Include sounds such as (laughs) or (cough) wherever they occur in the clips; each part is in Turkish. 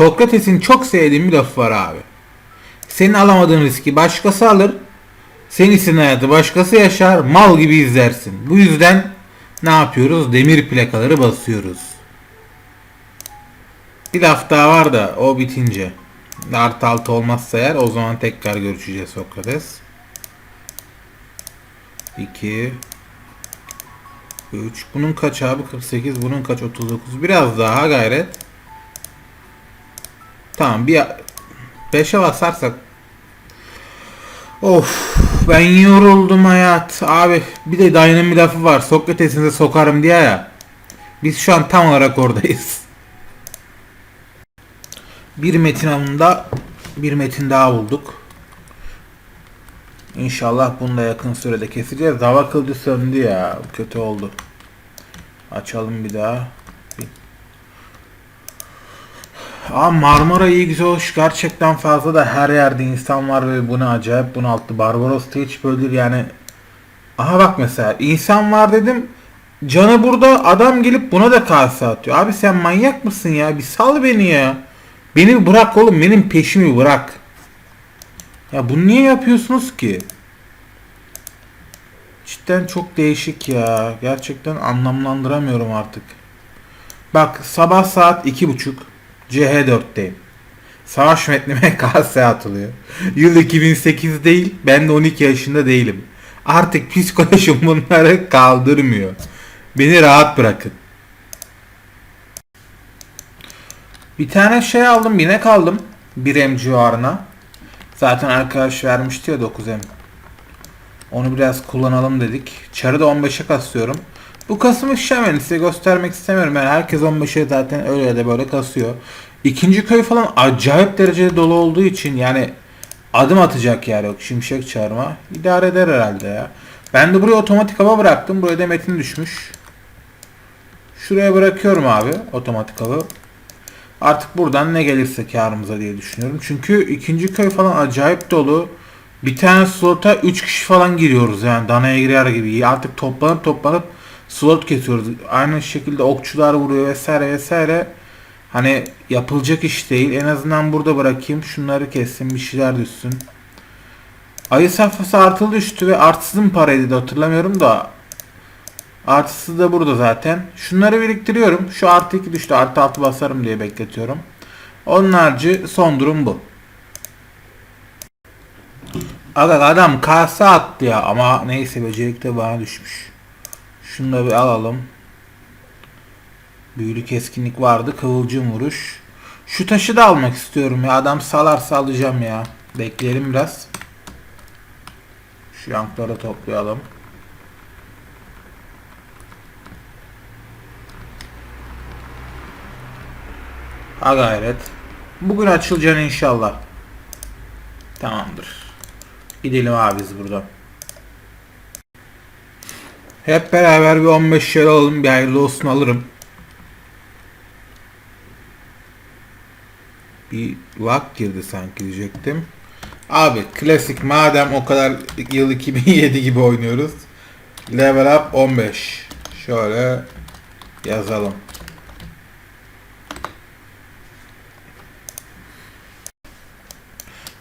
Sokrates'in çok sevdiğim bir lafı var abi. Senin alamadığın riski başkası alır. Senin istediğin hayatı başkası yaşar. Mal gibi izlersin. Bu yüzden ne yapıyoruz? Demir plakaları basıyoruz. Bir laf daha var da o bitince. Artı altı olmazsa eğer o zaman tekrar görüşeceğiz Sokrates. 2 3 Bunun kaç abi? 48. Bunun kaç? 39. Biraz daha gayret. Tamam bir 5'e basarsak Of ben yoruldum hayat. Abi bir de dayının bir lafı var. Sokrates'in de sokarım diye ya. Biz şu an tam olarak oradayız. Bir metin avında bir metin daha bulduk. İnşallah bunu da yakın sürede keseceğiz. Dava kılıcı söndü ya. Kötü oldu. Açalım bir daha. Aa Marmara güzel hoş. Gerçekten fazla da her yerde insan var ve bunu acayip bunalttı. Barbaros da hiç böyle yani. Aha bak mesela insan var dedim. Canı burada adam gelip buna da kase atıyor. Abi sen manyak mısın ya? Bir sal beni ya. Beni bırak oğlum. Benim peşimi bırak. Ya bunu niye yapıyorsunuz ki? Cidden çok değişik ya. Gerçekten anlamlandıramıyorum artık. Bak sabah saat iki buçuk. CH4'teyim. Savaş metnime (laughs) KS atılıyor. Yıl 2008 değil. Ben de 12 yaşında değilim. Artık psikolojim (laughs) bunları kaldırmıyor. Beni rahat bırakın. Bir tane şey aldım. Binek aldım. 1M civarına. Zaten arkadaş vermişti ya 9M. Onu biraz kullanalım dedik. Çarı da 15'e kasıyorum. Bu kasımı şişemen size göstermek istemiyorum. Yani herkes 15'e zaten öyle ya da böyle kasıyor. İkinci köy falan acayip derecede dolu olduğu için yani adım atacak yer yok. Şimşek çarma. idare eder herhalde ya. Ben de buraya otomatik hava bıraktım. Buraya da metin düşmüş. Şuraya bırakıyorum abi otomatik hava. Artık buradan ne gelirse karımıza diye düşünüyorum. Çünkü ikinci köy falan acayip dolu. Bir tane slota 3 kişi falan giriyoruz yani danaya girer gibi. Artık toplanıp toplanıp slot kesiyoruz. Aynı şekilde okçular vuruyor vesaire vesaire. Hani yapılacak iş değil. En azından burada bırakayım. Şunları kessin bir şeyler düşsün. Ayı safhası artılı düştü ve artısız mı paraydı da hatırlamıyorum da. Artısı da burada zaten. Şunları biriktiriyorum. Şu artı 2 düştü. Artı 6 basarım diye bekletiyorum. Onun harici son durum bu. Aga adam kase attı ya ama neyse becerik de bana düşmüş. Şunu da bir alalım. Büyülü keskinlik vardı. Kıvılcım vuruş. Şu taşı da almak istiyorum ya. Adam salarsa alacağım ya. Bekleyelim biraz. Şu yankları toplayalım. Ha gayret. Bugün açılacaksın inşallah. Tamamdır. Gidelim abi biz buradan. Hep beraber bir 15 şer alalım. Bir hayırlı olsun alırım. Bir vak girdi sanki diyecektim. Abi klasik madem o kadar yıl 2007 gibi oynuyoruz. Level up 15. Şöyle yazalım.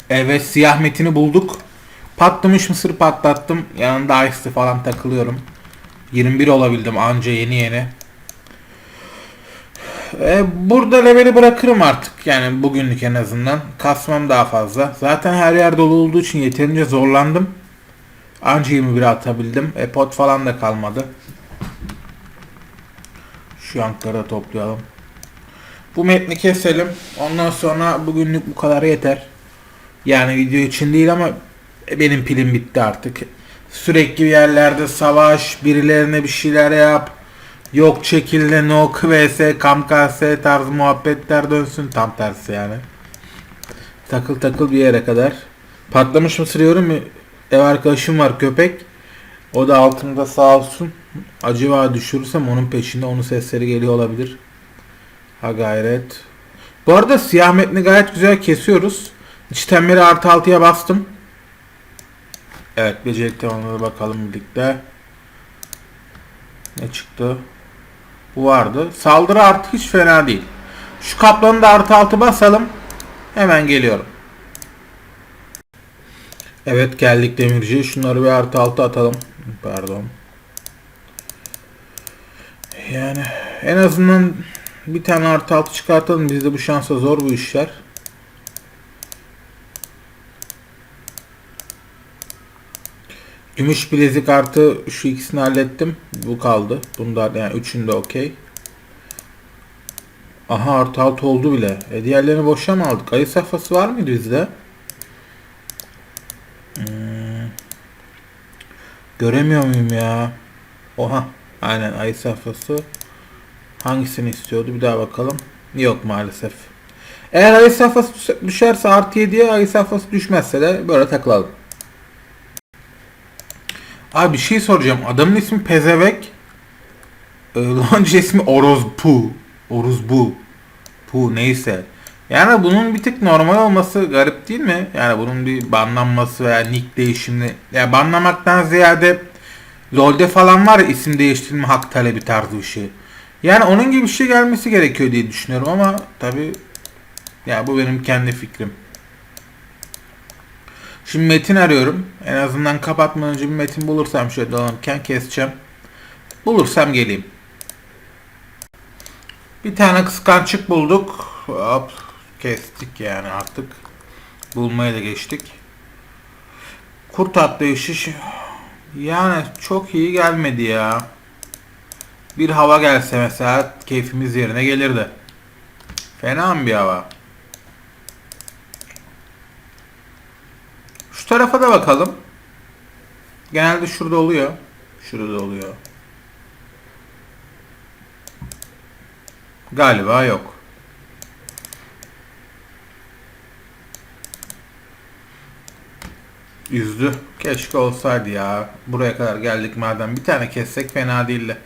Evet siyah metini bulduk. Patlamış mısır patlattım. Yanında ice falan takılıyorum. 21 olabildim anca yeni yeni. E, burada leveli bırakırım artık. Yani bugünlük en azından. Kasmam daha fazla. Zaten her yer dolu olduğu için yeterince zorlandım. Anca 21 atabildim. E, pot falan da kalmadı. Şu yankları toplayalım. Bu metni keselim. Ondan sonra bugünlük bu kadar yeter. Yani video için değil ama benim pilim bitti artık. Sürekli bir yerlerde savaş, birilerine bir şeyler yap. Yok çekilde no vs kamkase tarzı muhabbetler dönsün. Tam tersi yani. Takıl takıl bir yere kadar. Patlamış mısır yiyorum. Ev arkadaşım var köpek. O da altımda sağ olsun. Acaba düşürürsem onun peşinde onun sesleri geliyor olabilir. Ha gayret. Bu arada siyah metni gayet güzel kesiyoruz. İçtenleri artı 6'ya bastım. Evet becerilik tamamına bakalım birlikte. Ne çıktı? Bu vardı. Saldırı artı hiç fena değil. Şu kaplanı da artı altı basalım. Hemen geliyorum. Evet geldik demirci. Şunları bir artı altı atalım. Pardon. Yani en azından bir tane artı altı çıkartalım. Bizde bu şansa zor bu işler. Gümüş bilezik artı şu ikisini hallettim. Bu kaldı. Bunda yani üçünde okey. Aha artı altı oldu bile. E diğerlerini boşa mı aldık? Ayı safhası var mıydı bizde? Hmm. Göremiyor muyum ya? Oha. Aynen ayı safhası. Hangisini istiyordu? Bir daha bakalım. Yok maalesef. Eğer ayı safhası düş- düşerse artı 7'ye ayı safhası düşmezse de böyle takılalım. Abi bir şey soracağım. Adamın ismi Pezevek. Ee, Lonca (laughs) ismi Orozpu. Oruzbu. Pu neyse. Yani bunun bir tık normal olması garip değil mi? Yani bunun bir banlanması veya nick değişimi. Ya banlamaktan ziyade LoL'de falan var ya isim değiştirme hak talebi tarzı bir şey. Yani onun gibi bir şey gelmesi gerekiyor diye düşünüyorum ama tabi ya bu benim kendi fikrim. Şimdi metin arıyorum. En azından kapatmadan önce bir metin bulursam şöyle dolanırken keseceğim. Bulursam geleyim. Bir tane kıskançık bulduk. Hop kestik yani artık. Bulmaya da geçtik. Kurt atlayışı yani çok iyi gelmedi ya. Bir hava gelse mesela keyfimiz yerine gelirdi. Fena mı bir hava? Şu tarafa da bakalım. Genelde şurada oluyor. Şurada oluyor. Galiba yok. Üzdü. Keşke olsaydı ya. Buraya kadar geldik madem. Bir tane kessek fena değildi.